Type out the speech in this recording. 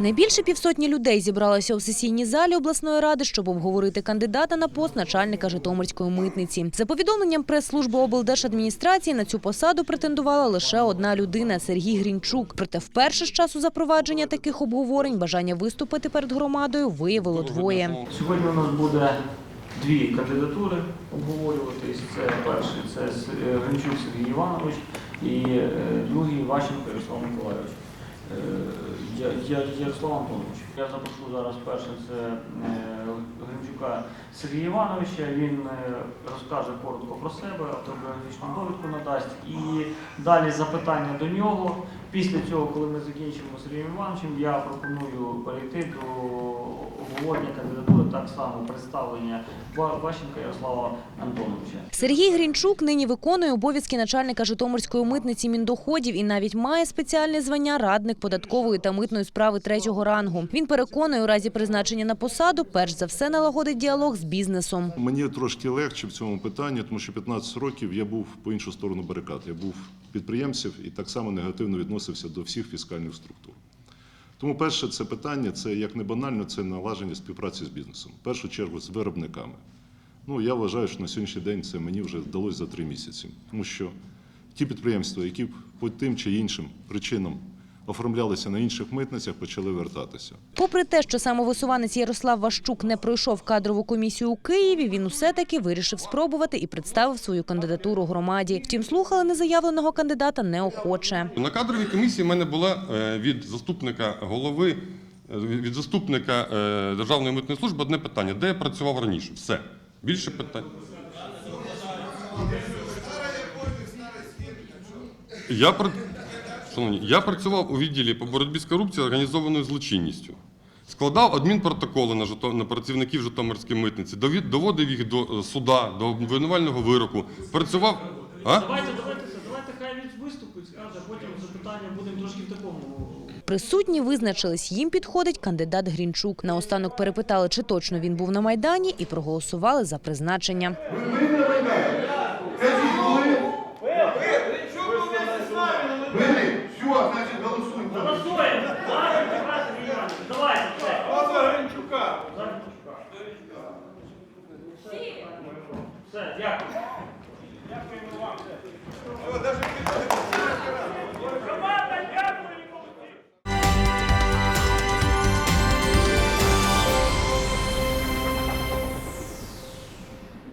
Найбільше півсотні людей зібралося у сесійній залі обласної ради, щоб обговорити кандидата на пост начальника Житомирської митниці. За повідомленням прес-служби облдержадміністрації на цю посаду претендувала лише одна людина Сергій Грінчук. Проте вперше з часу запровадження таких обговорень бажання виступити перед громадою виявило двоє. Сьогодні у нас буде дві кандидатури обговорюватись. Це перший це е, Гринчук Сергій Іванович і е, другий Ващенко Ярослав Миколайович. Е, Я- Ярослав Антонович. Я запрошу зараз перше це е, Гринчука Сергія Івановича. Він е, розкаже коротко про себе, автобіографічну довідку надасть. І далі запитання до нього. Після цього, коли ми закінчимо з Сергієм Івановичем, я пропоную перейти до обговорення кандидатури, так само представлення Ващенка Ярослава Антоновича. Сергій Грінчук нині виконує обов'язки начальника Житомирської митниці міндоходів і навіть має спеціальне звання радник податкової та митної справи третього рангу. Він переконує, у разі призначення на посаду, перш за все налагодить діалог з бізнесом. Мені трошки легше в цьому питанні, тому що 15 років я був по іншу сторону барикад. Я був підприємців і так само негативно відносився до всіх фіскальних структур. Тому перше це питання, це як не банально, це налагодження співпраці з бізнесом. В першу чергу з виробниками. Ну, я вважаю, що на сьогоднішній день це мені вже вдалося за три місяці. Тому що ті підприємства, які по тим чи іншим причинам оформлялися на інших митницях, почали вертатися. Попри те, що самовисуванець Ярослав Ващук не пройшов кадрову комісію у Києві, він усе таки вирішив спробувати і представив свою кандидатуру громаді. Втім, слухали незаявленого кандидата неохоче. На кадровій комісії в мене була е, від заступника голови, е, від заступника е, Державної митної служби одне питання: де я працював раніше? Все. Більше питань. Я, пр- Шановні, я працював у відділі по боротьбі з корупцією організованою злочинністю. Складав адмінпротоколи на, Жито- на працівників Житомирської митниці, довід- доводив їх до е, суда, до обвинувального вироку. Працював. А? Давайте, давайте, давайте хай він виступить, скаже, потім запитання будемо трошки в такому. Присутні визначились, їм підходить кандидат Грінчук. Наостанок перепитали, чи точно він був на майдані, і проголосували за призначення. Все, дякую. Все, даже